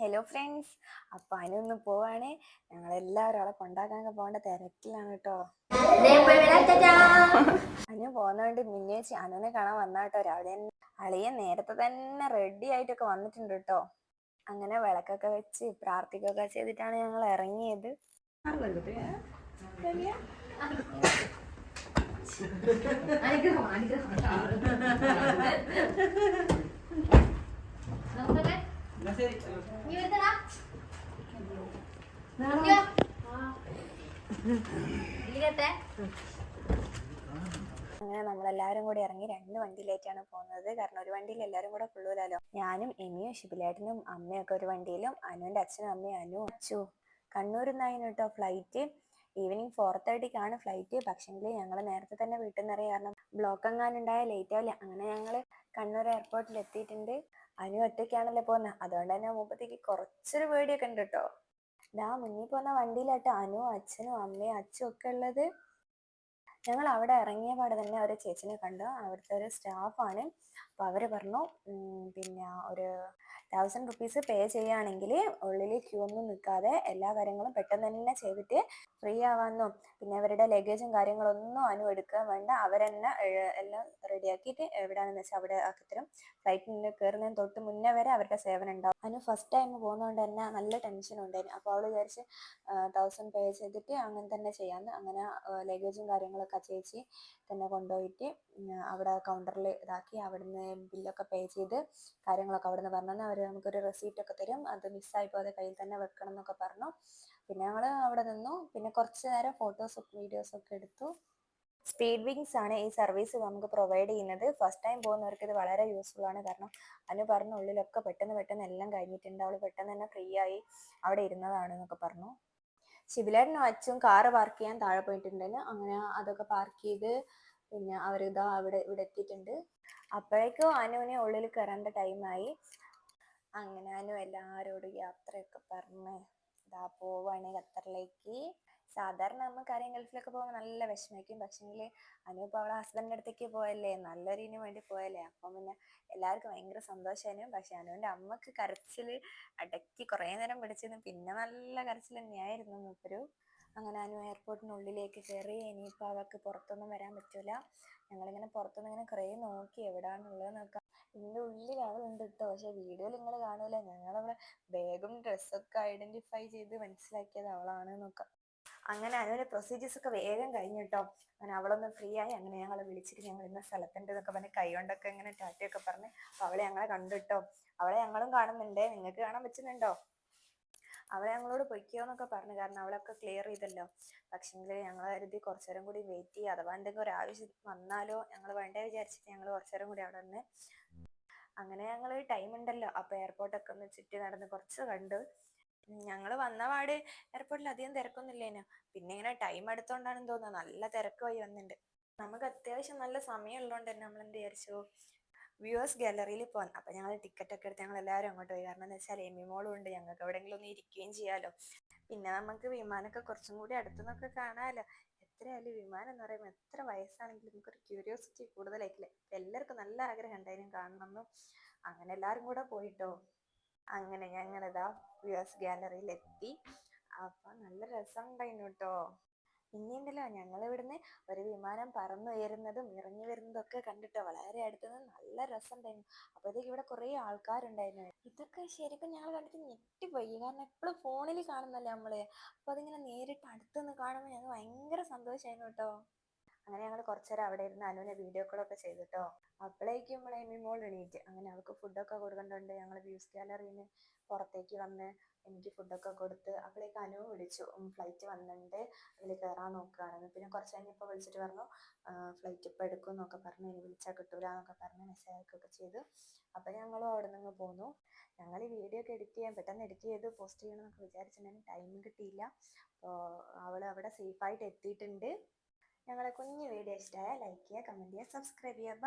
Hello friends അപ്പൊ അനുന്ന് പോവാണ്. ഞങ്ങൾ എല്ലാവരും അവിടെ കൊണ്ടാക്കാൻ പോകേണ്ട തിരക്കിലാണ് കേട്ടോ. അനു പോകുന്നതുകൊണ്ട് മിന്നേച്ചി അനുവിനെ കാണാൻ വന്ന കേട്ടോ. രാവിലെ അളിയൻ നേരത്തെ തന്നെ റെഡി ആയിട്ടൊക്കെ വന്നിട്ടുണ്ട് കേട്ടോ. അങ്ങനെ വിളക്കൊക്കെ വെച്ച് പ്രാർത്ഥിക്കുകയൊക്കെ ചെയ്തിട്ടാണ് ഞങ്ങൾ ഇറങ്ങിയത്. അങ്ങനെ നമ്മളെല്ലാവരും കൂടി ഇറങ്ങി രണ്ട് വണ്ടിയിലേക്കാണ് പോകുന്നത്. കാരണം ഒരു വണ്ടിയിൽ എല്ലാവരും കൂടെ കൊള്ളൂലല്ലോ ഞാനും എമിയും ശിബിലേട്ടനും അമ്മയൊക്കെ ഒരു വണ്ടിയിലും അനുവിന്റെ അച്ഛനും അമ്മയും അനു അച്ചു കണ്ണൂരിൽ നിന്നായിരുന്നു കേട്ടോ ഫ്ലൈറ്റ് ഈവനിങ് ഫോർ തേർട്ടിക്കാണ് ഫ്ലൈറ്റ് പക്ഷേങ്കിൽ ഞങ്ങൾ നേരത്തെ തന്നെ വീട്ടിൽ നിന്ന് അറിയാം കാരണം ബ്ലോക്ക് എങ്ങാനുണ്ടായ ലേറ്റ് ആവില്ല. അങ്ങനെ ഞങ്ങൾ കണ്ണൂർ എയർപോർട്ടിൽ എത്തിയിട്ടുണ്ട്. അനു ഒറ്റയ്ക്കാണല്ലോ പോകുന്നത് അതുകൊണ്ട് തന്നെ മുമ്പത്തേക്ക് കുറച്ചൊരു പേടിയൊക്കെ ഉണ്ട് കേട്ടോ ഇതാ മുന്നിൽ പോകുന്ന വണ്ടിയിലാട്ടോ അനു അച്ഛനും അമ്മയും അച്ഛനും ഒക്കെ ഉള്ളത്. ഞങ്ങൾ അവിടെ ഇറങ്ങിയ പാടെ തന്നെ ഒരു ചേച്ചിനെ കണ്ടു. അവിടുത്തെ ഒരു സ്റ്റാഫാണ് അപ്പോൾ അവർ പറഞ്ഞു പിന്നെ ഒരു തൗസൻഡ് റുപ്പീസ് പേ ചെയ്യുകയാണെങ്കിൽ ഉള്ളിൽ ക്യൂ ഒന്നും നിൽക്കാതെ എല്ലാ കാര്യങ്ങളും പെട്ടെന്ന് തന്നെ ചെയ്തിട്ട് ഫ്രീ ആവാമെന്നും പിന്നെ അവരുടെ ലഗേജും കാര്യങ്ങളൊന്നും അനു എടുക്കാൻ വേണ്ട. അവരെന്നെ എല്ലാം റെഡിയാക്കിയിട്ട് എവിടെയാണെന്ന് വെച്ചാൽ അവിടെ ആക്കിത്തരും ഫ്ലൈറ്റിൽ കയറുന്നതിന് തൊട്ട് മുന്നേ വരെ അവരുടെ സേവനം ഉണ്ടാവും. അനു ഫസ്റ്റ് ടൈം പോകുന്നതുകൊണ്ട് തന്നെ നല്ല ടെൻഷൻ ഉണ്ടായിരുന്നു. അപ്പോൾ അവൾ വിചാരിച്ച് തൗസൻഡ് പേ ചെയ്തിട്ട് അങ്ങനെ തന്നെ ചെയ്യാമെന്ന് അങ്ങനെ ലഗേജും കാര്യങ്ങളൊക്കെ ആ ചേച്ചി തന്നെ കൊണ്ടുപോയിട്ട് അവിടെ കൗണ്ടറിൽ ഇതാക്കി അവിടുന്ന് ബില്ലൊക്കെ പേ ചെയ്ത് കാര്യങ്ങളൊക്കെ അവിടുന്ന് പറഞ്ഞു അവർ നമുക്കൊരു റെസീപ്റ്റ് ഒക്കെ തരും. അത് മിസ്സായി പോകാതെ കയ്യിൽ തന്നെ വെക്കണം എന്നൊക്കെ പറഞ്ഞു. പിന്നെ ഞങ്ങൾ അവിടെ നിന്നു. പിന്നെ കുറച്ച് നേരം ഫോട്ടോസും വീഡിയോസും ഒക്കെ എടുത്തു. സ്പീഡ് വിങ്സ് ആണ് ഈ സർവീസ് നമുക്ക് പ്രൊവൈഡ് ചെയ്യുന്നത്. ഫസ്റ്റ് ടൈം പോകുന്നവർക്ക് ഇത് വളരെ യൂസ്ഫുൾ ആണ്. കാരണം അനു പറഞ്ഞ ഉള്ളിലൊക്കെ പെട്ടെന്ന് പെട്ടെന്ന് എല്ലാം കഴിഞ്ഞിട്ടുണ്ട്. അവൾ പെട്ടെന്ന് തന്നെ ഫ്രീ ആയി അവിടെ ഇരുന്നതാണ് എന്നൊക്കെ പറഞ്ഞു. ശിബിലേട്ടനും അച്ഛനും കാറ് പാർക്ക് ചെയ്യാൻ താഴെ പോയിട്ടുണ്ടല്ലോ. അങ്ങനെ അതൊക്കെ പാർക്ക് ചെയ്ത് പിന്നെ അവരിതാ അവിടെ ഇവിടെ എത്തിയിട്ടുണ്ട്. അപ്പോഴേക്കും അനുവിനെ ഉള്ളിൽ കയറേണ്ട ടൈമായി അങ്ങനെ അനു എല്ലാവരോടും യാത്രയൊക്കെ പറഞ്ഞ് ഇതാ പോവാണ് ഖത്തറിലേക്ക്. സാധാരണ നമുക്കറിയാം ഗൾഫിലൊക്കെ പോകുമ്പോൾ നല്ല വിഷമിക്കും പക്ഷെങ്കിൽ അനു ഇപ്പോൾ അവളെ ഹസ്ബൻഡിന്റെ അടുത്തേക്ക് പോയല്ലേ? നല്ലൊരിന് വേണ്ടി പോയല്ലേ? അപ്പം പിന്നെ എല്ലാവർക്കും ഭയങ്കര സന്തോഷമായിരുന്നു പക്ഷെ അനുവിന്റെ അമ്മയ്ക്ക് കരച്ചിൽ അടക്കി കുറേ നേരം പിടിച്ചിരുന്നു. പിന്നെ നല്ല കരച്ചിൽ തന്നെയായിരുന്നു. മൂപ്പരു അങ്ങനെ അനു എയർപോർട്ടിനുള്ളിലേക്ക് കയറി ഇനിയിപ്പോൾ അവൾക്ക് പുറത്തൊന്നും വരാൻ പറ്റൂല. ഞങ്ങളിങ്ങനെ പുറത്തുനിന്ന് ഇങ്ങനെ കുറേ നോക്കി എവിടാണുള്ളത് നോക്കാം. ഇതിന്റെ ഉള്ളിൽ അവളുണ്ട് കേട്ടോ പക്ഷെ വീഡിയോയിൽ നിങ്ങൾ കാണൂല. ഞങ്ങളവിടെ ബാഗും ഡ്രസ്സൊക്കെ ഐഡന്റിഫൈ ചെയ്ത് മനസ്സിലാക്കിയത് അവളാണ് നോക്കാം അങ്ങനെ അതിന് പ്രൊസീജിയേഴ്സ് ഒക്കെ വേഗം കഴിഞ്ഞു കേട്ടോ അങ്ങനെ അവളൊന്ന് ഫ്രീ ആയി അങ്ങനെ ഞങ്ങളെ വിളിച്ചിട്ട് ഞങ്ങൾ ഇന്ന സ്ഥലത്തിന്റെ എന്നൊക്കെ പറഞ്ഞ് കൈ കൊണ്ടൊക്കെ ഇങ്ങനെ ടാറ്റയൊക്കെ പറഞ്ഞ് അവളെ ഞങ്ങളെ കണ്ടു കേട്ടോ അവളെ ഞങ്ങളും കാണുന്നുണ്ട്. നിങ്ങൾക്ക് കാണാൻ പറ്റുന്നുണ്ടോ? അവളെ ഞങ്ങളോട് പൊയ്ക്കോ എന്നൊക്കെ പറഞ്ഞു. കാരണം അവളൊക്കെ ക്ലിയർ ചെയ്തല്ലോ. പക്ഷെങ്കിൽ ഞങ്ങൾ കരുതി കുറച്ചേരം കൂടി വെയിറ്റ് ചെയ്യുക അഥവാ എന്തെങ്കിലും ഒരു ആവശ്യം വന്നാലോ ഞങ്ങൾ വേണ്ടേ വിചാരിച്ചിട്ട് ഞങ്ങൾ കുറച്ചേരം കൂടി അവിടെ നിന്ന്. അങ്ങനെ ഞങ്ങൾ ടൈം ഉണ്ടല്ലോ. അപ്പോൾ എയർപോർട്ടൊക്കെ ഒന്ന് ചുറ്റി നടന്ന് കുറച്ച് കണ്ടു. ഞങ്ങൾ വന്ന പാട് എയർപോർട്ടിൽ അധികം തിരക്കൊന്നുമില്ലേനു? പിന്നെ ഇങ്ങനെ ടൈം എടുത്തോണ്ടാണെന്ന് തോന്നുന്നു. നല്ല തിരക്കായി വന്നിട്ടുണ്ട് നമുക്ക് അത്യാവശ്യം നല്ല സമയം ഉള്ളതുകൊണ്ട് തന്നെ നമ്മൾ എന്ത് വിചാരിച്ചു വ്യൂവേഴ്സ് ഗാലറിയിൽ പോകാൻ അപ്പൊ ഞങ്ങൾ ടിക്കറ്റ് ഒക്കെ എടുത്ത് ഞങ്ങൾ എല്ലാവരും അങ്ങോട്ട് പോയി. കാരണം എന്താ വെച്ചാൽ എമി മോളും ഉണ്ട്. ഞങ്ങൾക്ക് എവിടെയെങ്കിലും ഒന്ന് ഇരിക്കുകയും ചെയ്യാലോ. പിന്നെ നമുക്ക് വിമാനമൊക്കെ കുറച്ചും കൂടി അടുത്തുനിന്നൊക്കെ കാണാമല്ലോ എത്രയായാലും വിമാനം എന്ന് പറയുമ്പോൾ എത്ര വയസ്സാണെങ്കിലും നമുക്കൊരു ക്യൂരിയോസിറ്റി കൂടുതലായിട്ടില്ലേ എല്ലാവർക്കും നല്ല ആഗ്രഹം ഉണ്ടായിരുന്നു കാണണമെന്നും അങ്ങനെ എല്ലാവരും കൂടെ പോയിട്ടോ? അങ്ങനെ ഞങ്ങളിതാ വ്യൂസ് ഗാലറിയിൽ എത്തി അപ്പൊ നല്ല രസമുണ്ടായിരുന്നു കേട്ടോ പിന്നെ ഉണ്ടല്ലോ ഞങ്ങൾ ഇവിടുന്ന് ഒരു വിമാനം പറന്നുയരുന്നതും ഇറങ്ങി വരുന്നതും ഒക്കെ കണ്ടിട്ട് വളരെ അടുത്തുനിന്ന് നല്ല രസമുണ്ടായിരുന്നു അപ്പോഴത്തേക്ക് ഇവിടെ കുറേ ആൾക്കാരുണ്ടായിരുന്നു. ഇതൊക്കെ ശരിക്കും ഞങ്ങൾ കണ്ടിട്ട് ഞെട്ടിപ്പോയി. കാരണം എപ്പോഴും ഫോണിൽ കാണുന്നല്ലേ നമ്മൾ. അപ്പൊ അതിങ്ങനെ നേരിട്ട് അടുത്തുനിന്ന് കാണുമ്പോൾ ഞങ്ങൾ ഭയങ്കര സന്തോഷമായിരുന്നു കേട്ടോ അങ്ങനെ ഞങ്ങൾ കുറച്ചേരം അവിടെ ഇരുന്ന് അനുവിനെ വീഡിയോ കോളൊക്കെ ചെയ്തിട്ടോ. അപ്പോഴേക്കും നമ്മളെ എമി മോൾ എണീറ്റ്. അങ്ങനെ അവൾക്ക് ഫുഡൊക്കെ കൊടുക്കുന്നുണ്ട് ഞങ്ങൾ വ്യൂസ് ഗാലറിയിൽ നിന്ന് പുറത്തേക്ക് വന്ന് എനിക്ക് ഫുഡൊക്കെ കൊടുത്ത് അപ്പോഴേക്ക് അനു വിളിച്ചു. ഫ്ലൈറ്റ് വന്നിട്ടുണ്ട് അതിൽ കയറാൻ നോക്കുകയാണെന്ന് പിന്നെ കുറച്ച് കഴിഞ്ഞപ്പോൾ വിളിച്ചിട്ട് പറഞ്ഞു ഫ്ലൈറ്റ് ഇപ്പോൾ എടുക്കും എന്നൊക്കെ പറഞ്ഞു. ഇനി വിളിച്ചാൽ കിട്ടൂല എന്നൊക്കെ പറഞ്ഞ് മെസ്സേജ് അയക്കുകയൊക്കെ ചെയ്തു. അപ്പോൾ ഞങ്ങളും അവിടെ നിന്ന് പോന്നു. ഞങ്ങൾ ഈ വീഡിയോ ഒക്കെ എഡിറ്റ് ചെയ്യാൻ പെട്ടെന്ന് എഡിറ്റ് ചെയ്ത് പോസ്റ്റ് ചെയ്യണം എന്നൊക്കെ വിചാരിച്ചിട്ടുണ്ടെങ്കിൽ ടൈം കിട്ടിയില്ല. അപ്പോൾ അവൾ അവിടെ സേഫായിട്ട് എത്തിയിട്ടുണ്ട്. ഞങ്ങളെ കുഞ്ഞു വീഡിയോ ഇഷ്ടമായ ലൈക്ക് ചെയ്യുക കമന്റ് ചെയ്യുക സബ്സ്ക്രൈബ് ചെയ്യുക.